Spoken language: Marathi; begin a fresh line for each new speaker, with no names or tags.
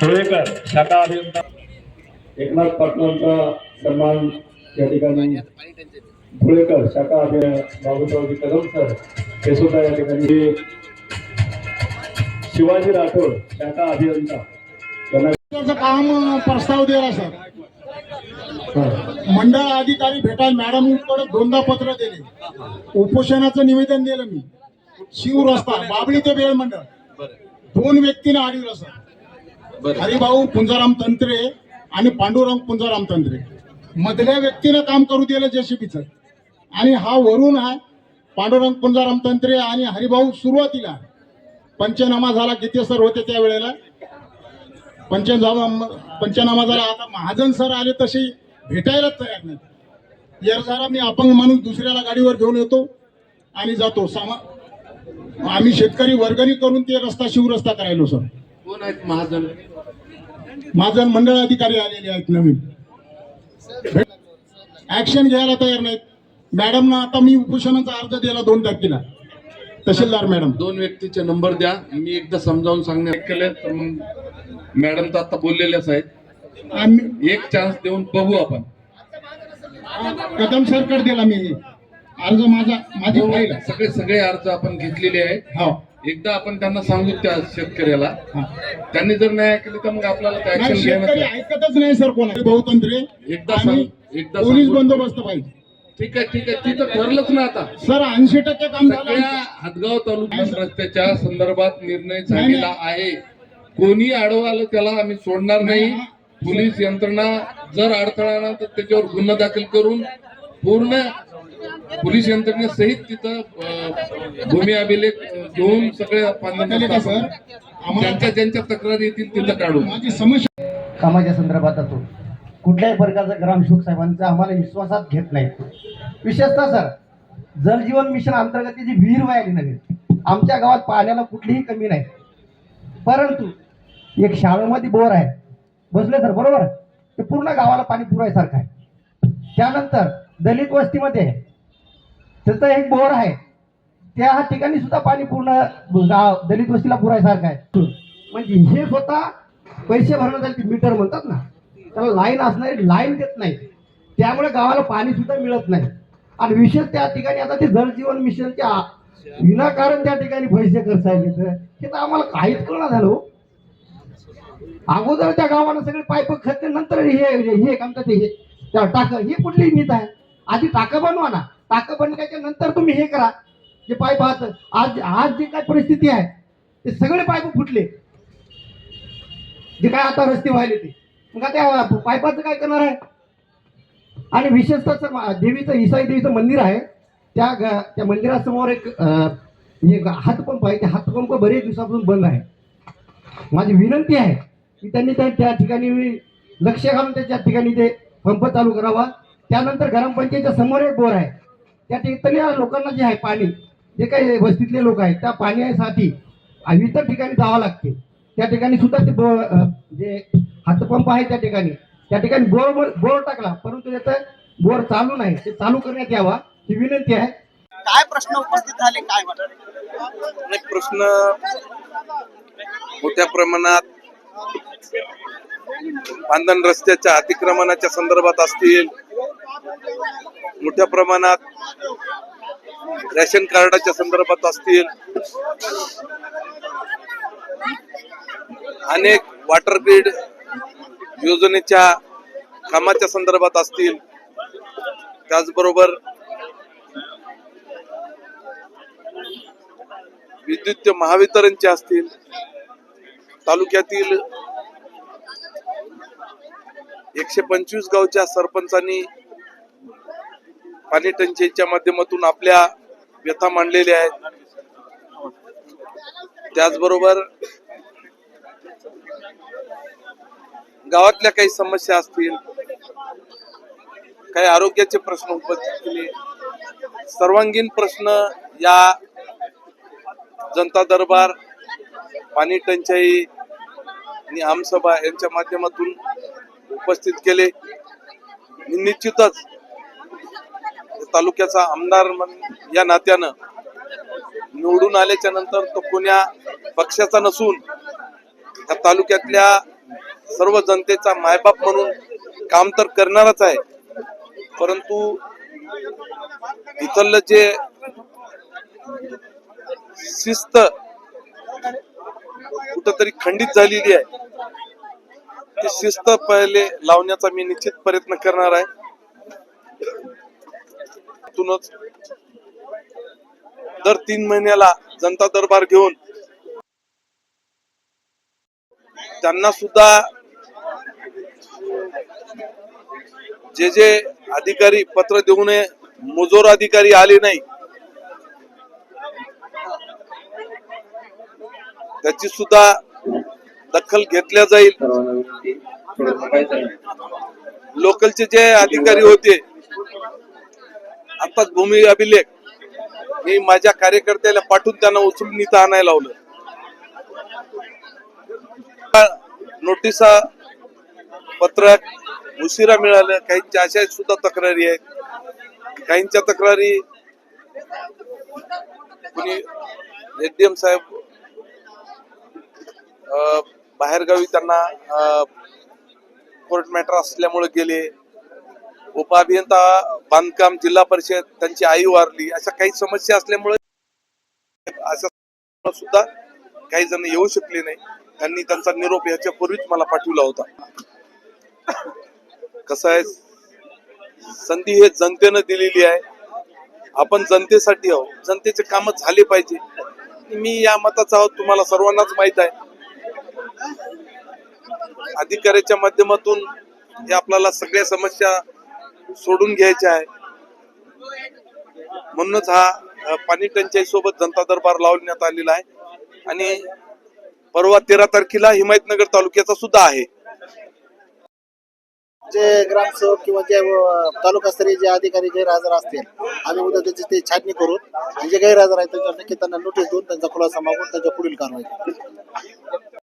धुळेकर शाखा अभियंता. एकनाथ पाटलांचा सन्मान या ठिकाणी. धुळेकर शाखा बाबूरावजी कदम सर हे सुद्धा या ठिकाणी. शिवाजी राठोड शाखा अभियंता. यांना
काम प्रस्ताव दिला सर मंडळ अधिकारी भेटायला मॅडमकडे दोनदा पत्र दिले. उपोषणाचं निवेदन दिलं मी. शिव रस्ता बाबळी ते बेळ मंडळ. दोन व्यक्तीने अडवलं सर हरिभाऊ पुंजाराम तंत्रे आणि पांडुरंग पुंजाराम तंत्रे. मधल्या व्यक्तीनं काम करू दिलं जेसीबीचं. आणि हा वरून आहे पांडुरंग पुंजाराम तंत्रे आणि हरिभाऊ सुरुवातीला पंचनामा झाला. किती सर होते त्या वेळेला? पंचनामा पंचनामा झाला. आता महाजन सर आले तसे भेटायलाच तयार नाही यार जरा मी अपंग माणूस दुसऱ्याला गाडीवर घेऊन येतो आणि जातो. सामा आम्ही शेतकरी वर्गणी करून ते रस्ता शिवरस्ता करायलो सर.
कोण आहेत महाजन?
महाजन मंडळ अधिकारी आलेले आहेत नवीन. ऍक्शन घ्यायला तयार नाहीत. मॅडमना आता मी उपोषणाचा अर्ज दिला दोन तारखेला. तहसीलदार मॅडम
दोन व्यक्तीचे नंबर द्या. मी एकदा समजावून सांगण्यात केले तर मग मॅडम तर आता बोललेल्याच आहेत.
आम्ही
एक चान्स देऊन बघू आपण.
कदम सरकार दिला मी. हे. अर्ज माझा माझी आहे.
सगळे सगळे अर्ज आपण घेतलेले आहेत.
हो.
एकदा आपण त्यांना सांगू त्या शेतकऱ्याला. त्यांनी जर नाही ऐकलं तर मग आपल्याला
शेतकरी
घ्यायला
ऐकतच नाही सर कोणा बहुतंत्रे
एकदा
आणि
एकदा
पोलीस
सांगू.
बंदोबस्त पाहिजे.
ठीक आहे ठीक आहे. तिथं ठरलंच ना आता.
सर ऐंशी टक्के काम झालं.
सगळ्या हातगाव तालुका रस्त्याच्या संदर्भात निर्णय झालेला आहे. कोणी आडवं आलं त्याला आम्ही सोडणार नाही. पोलीस यंत्रणा जर अडथळा आला तर त्याच्यावर गुन्हा दाखल करून पूर्ण पोलीस यंत्रणेसहित तिथं भूमी अभिलेख घेऊन सगळे ज्यांच्या ज्यांच्या तक्रारी येतील तिथं काढू
माझी समस्या
कामाच्या संदर्भात असो. कुठल्याही प्रकारचा ग्रामसेवक साहेबांचा आम्हाला विश्वासात घेत नाही. विशेषतः सर जल जीवन मिशन अंतर्गत जी विहीर व्हायली नवीन आमच्या गावात पाण्याला कुठलीही कमी नाही. परंतु एक शाळेमध्ये बोर आहे. बसले सर बरोबर? ते पूर्ण गावाला पाणी पुरायसारखं आहे. त्यानंतर दलित वस्तीमध्ये तिथं एक बोर आहे. त्या ठिकाणी सुद्धा पाणी पूर्ण गाव दलित वस्तीला पुरायसारखं आहे. म्हणजे हे स्वतः पैसे भरण्यासाठी मीटर म्हणतात ना. त्याला लाईन असणारी लाईन देत नाही. त्यामुळे गावाला पाणी सुद्धा मिळत नाही. आणि विशेष त्या ठिकाणी आता ते जलजीवन मिशनच्या विनाकारण त्या ठिकाणी पैसे खर्चायचे तर हे तर आम्हाला काहीच कळणार झालं हो. अगोदर त्या गावानं सगळे पाईप खर्च नंतर हे हे काम ते हे. त्या टाक हे कुठली नीत आहे? आधी टाकं बनवा ना. टाकं बनवायच्या नंतर तुम्ही हे करा. जे पाईप आहात. आज आज जी काय परिस्थिती आहे ते सगळे पाईप फुटले. जे काय आता रस्ते व्हायले ते. मग आता पाईपाचं काय करणार आहे? आणि विशेषतः सर देवीचं इसाई देवीचं मंदिर आहे. त्या त्या मंदिरासमोर एक हातपंप आहे. ते हातपंप बरेच दिवसापासून बंद आहे. माझी विनंती आहे की त्यांनी त्या त्या ठिकाणी लक्ष घालून त्याच्या ठिकाणी ते पंप चालू करावा. त्यानंतर ग्रामपंचायतीच्या समोर एक बोर आहे. त्या ठिकाणी लोकांना जे आहे पाणी जे काही वस्तीतले लोक आहेत त्या पाण्यासाठी इतर ठिकाणी जावं लागते. त्या ठिकाणी सुद्धा ते बो जे हातपंप आहे त्या ठिकाणी त्या ठिकाणी बोर बोर टाकला परंतु त्याचं बोर चालू नाही. ते चालू करण्यात यावा ही विनंती आहे.
काय प्रश्न उपस्थित झाले काय
अनेक प्रश्न मोठ्या प्रमाणात बांधण रस्त्याच्या अतिक्रमणाच्या संदर्भात असतील मोठ्या प्रमाणात रेशन कार्डाच्या संदर्भात असतील. अनेक वॉटर ग्रीड योजनेच्या कामाच्या संदर्भात असतील. त्याचबरोबर विद्युत महावितरणचे असतील. तालुक्यातील एकशे पंचवीस गावच्या सरपंचांनी पाणी टंचाईच्या माध्यमातून आपल्या व्यथा मांडलेल्या आहेत. त्याचबरोबर गावातल्या काही समस्या असतील काही आरोग्याचे प्रश्न उपस्थित केले सर्वांगीण प्रश्न या जनता दरबार पाणी टंचाई आणि आमसभा यांच्या माध्यमातून उपस्थित केले. मी निश्चितच तालुक्याचा आमदार या नात्यानं निवडून आल्याच्यानंतर तो कोण्या पक्षाचा नसून या तालुक्यातल्या सर्व जनतेचा मायबाप म्हणून काम तर करणारच आहे. परंतु इथलं जे शिस्त कुठंतरी खंडित झालेली आहे ती शिस्त पहिले लावण्याचा मी निश्चित प्रयत्न करणार आहे. त्यातूनच दर तीन महिन्याला जनता दरबार घेऊन त्यांना सुद्धा जे जे अधिकारी पत्र देऊ नये मुजोर अधिकारी आले नाही त्याची सुद्धा दखल घेतल्या जाईल. लोकलचे जे अधिकारी होते आत्ताच भूमी अभिलेख मी माझ्या कार्यकर्त्याला पाठवून त्यांना उचलून इथं आणायला लावलं. नोटिसा पत्रक उशिरा मिळालं. काहींच्या अशा सुद्धा तक्रारी आहेत. काहींच्या तक्रारी कुणी एडीएम साहेब अं, बाहेरगावी त्यांना कोर्ट मॅटर असल्यामुळे गेले. उपअभियंता बांधकाम जिल्हा परिषद त्यांची आई वारली अशा काही समस्या असल्यामुळे अशा सुद्धा काही जण येऊ शकले नाही. त्यांनी त्यांचा निरोप याच्या पूर्वीच मला पाठवला होता. कसं आहे संधी हे जनतेनं दिलेली आहे. आपण जनतेसाठी आहोत. जनतेचे काम झाले पाहिजे. मी या मताचा आहोत तुम्हाला सर्वांनाच माहीत आहे. अधिकाऱ्याच्या माध्यमातून हे आपल्याला सगळ्या समस्या सोडून घ्यायचे आहे. म्हणूनच हा पाणी टंचाई सोबत जनता दरबार लावण्यात आलेला आहे. आणि परवा तेरा तारखेला हिमायतनगर तालुक्याचा सुद्धा आहे.
जे ग्रामसेवक किंवा जे तालुका तालुकास्तरीय जे अधिकारी गैरहजर असतील आम्ही उद्या त्याची ते छाटणी करू आणि जे गैरहजर आहेत त्यांच्या नक्की त्यांना नोटीस देऊन त्यांचा खुलासा मागून त्यांच्या पुढील कारवाई